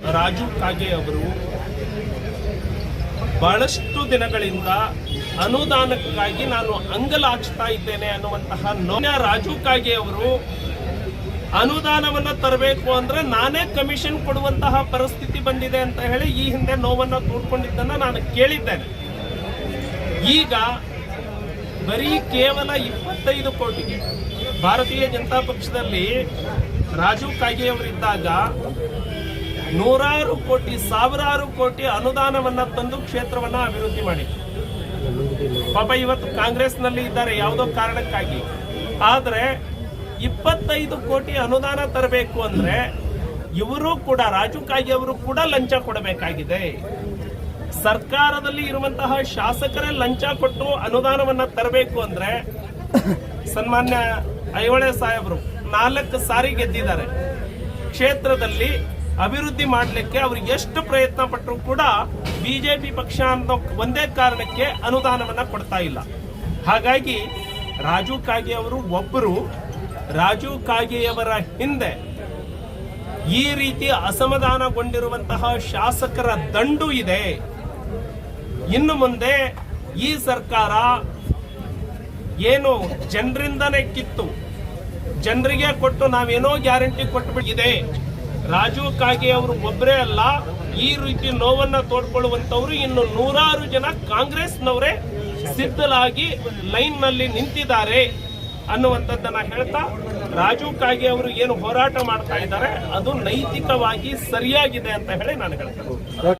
ರಾಜು ಕಾಗೆ ಅವರು ಬಹಳಷ್ಟು ದಿನಗಳಿಂದ ಅನುದಾನಕ್ಕಾಗಿ ನಾನು ಅಂಗಲಾಚ್ತಾ ಇದ್ದೇನೆ ಅನ್ನುವಂತಹ ನೋನ ರಾಜು ಕಾಗೆ ಅವರು ಅನುದಾನವನ್ನ ತರಬೇಕು ಅಂದ್ರೆ ನಾನೇ ಕಮಿಷನ್ ಕೊಡುವಂತಹ ಪರಿಸ್ಥಿತಿ ಬಂದಿದೆ ಅಂತ ಹೇಳಿ ಈ ಹಿಂದೆ ನೋವನ್ನ ತೋಡ್ಕೊಂಡಿದ್ದನ್ನ ನಾನು ಕೇಳಿದ್ದೇನೆ. ಈಗ ಬರೀ ಕೇವಲ ಇಪ್ಪತ್ತೈದು ಕೋಟಿಗೆ ಭಾರತೀಯ ಜನತಾ ಪಕ್ಷದಲ್ಲಿ ರಾಜು ಕಾಗೆ ಅವರಿದ್ದಾಗ ನೂರಾರು ಕೋಟಿ, ಸಾವಿರಾರು ಕೋಟಿ ಅನುದಾನವನ್ನ ತಂದು ಕ್ಷೇತ್ರವನ್ನ ಅಭಿವೃದ್ಧಿ ಮಾಡಿದ್ರು ಪಾಪ ಇವತ್ತು ಕಾಂಗ್ರೆಸ್ನಲ್ಲಿ ಇದ್ದಾರೆ ಯಾವುದೋ ಕಾರಣಕ್ಕಾಗಿ. ಆದ್ರೆ ಇಪ್ಪತ್ತೈದು ಕೋಟಿ ಅನುದಾನ ತರಬೇಕು ಅಂದ್ರೆ ಇವರು ಕೂಡ, ರಾಜು ಕಾಗಿ ಅವರು ಕೂಡ ಲಂಚ ಕೊಡಬೇಕಾಗಿದೆ. ಸರ್ಕಾರದಲ್ಲಿ ಇರುವಂತಹ ಶಾಸಕರೇ ಲಂಚ ಕೊಟ್ಟು ಅನುದಾನವನ್ನ ತರಬೇಕು ಅಂದ್ರೆ ಸನ್ಮಾನ್ಯ ಐಹೊಳೆ ಸಾಹೇಬರು ನಾಲ್ಕು ಸಾರಿ ಗೆದ್ದಿದ್ದಾರೆ. ಕ್ಷೇತ್ರದಲ್ಲಿ ಅಭಿವೃದ್ಧಿ ಮಾಡಲಿಕ್ಕೆ ಅವರು ಎಷ್ಟು ಪ್ರಯತ್ನ ಪಟ್ಟರು ಕೂಡ ಬಿಜೆಪಿ ಪಕ್ಷ ಅನ್ನೋ ಒಂದೇ ಕಾರಣಕ್ಕೆ ಅನುದಾನವನ್ನ ಕೊಡ್ತಾ ಇಲ್ಲ. ಹಾಗಾಗಿ ರಾಜು ಕಾಗೆ ಅವರು ಒಬ್ಬರು ರಾಜು ಕಾಗೆಯವರ ಹಿಂದೆ ಈ ರೀತಿ ಅಸಮಾಧಾನಗೊಂಡಿರುವಂತಹ ಶಾಸಕರ ದಂಡು ಇದೆ. ಇನ್ನು ಮುಂದೆ ಈ ಸರ್ಕಾರ ಏನು ಜನರಿಂದನೇ ಕಿತ್ತು, ಜನರಿಗೆ ಕೊಟ್ಟು ನಾವೇನೋ ಗ್ಯಾರಂಟಿ ಕೊಟ್ಟುಬಿಟ್ಟಿದೆ ರಾಜು ಕಾಗೆ ಅವರು ಒಬ್ಬರೇ ಅಲ್ಲ, ಈ ರೀತಿ ನೋವನ್ನ ತೋಡ್ಕೊಳ್ಳುವಂತವ್ರು ಇನ್ನು ನೂರಾರು ಜನ ಕಾಂಗ್ರೆಸ್ನವರೇ ಸಿದ್ಧಲಾಗಿ ಲೈನ್ನಲ್ಲಿ ನಿಂತಿದ್ದಾರೆ ಅನ್ನುವಂಥದ್ದನ್ನ ಹೇಳ್ತಾ ರಾಜು ಕಾಗೆ ಅವರು ಏನು ಹೋರಾಟ ಮಾಡ್ತಾ ಇದ್ದಾರೆ, ಅದು ನೈತಿಕವಾಗಿ ಸರಿಯಾಗಿದೆ ಅಂತ ಹೇಳಿ ನಾನು ಹೇಳ್ತೇನೆ.